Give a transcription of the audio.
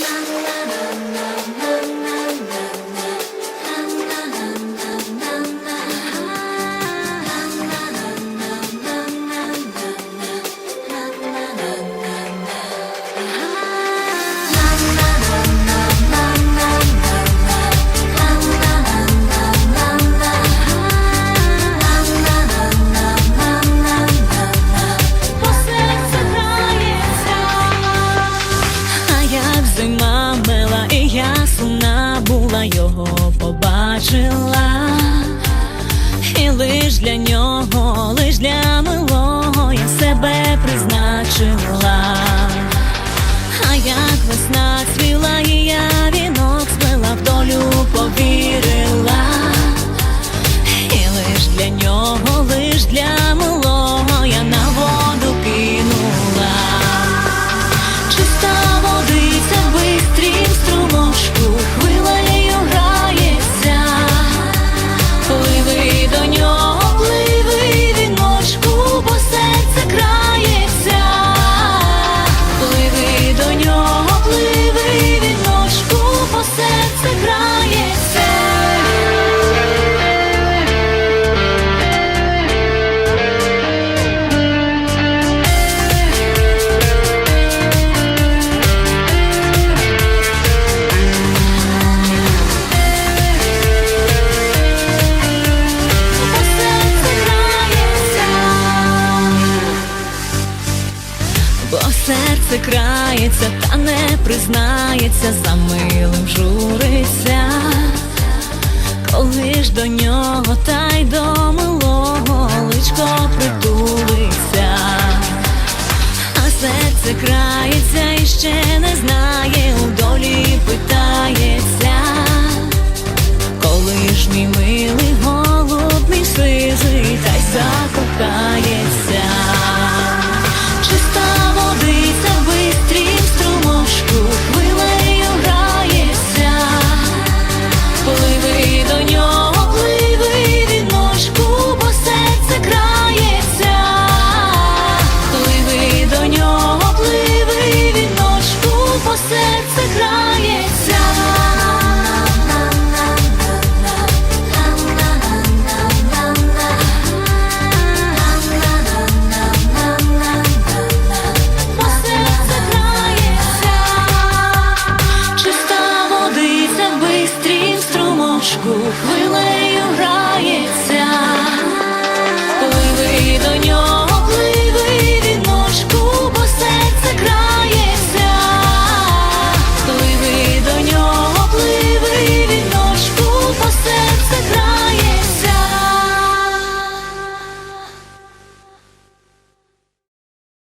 na na na na його побачила, і лиш для нього, лиш для милого я себе призначила. серце крається, та не признається, за милим журиться, коли ж до нього. серце край.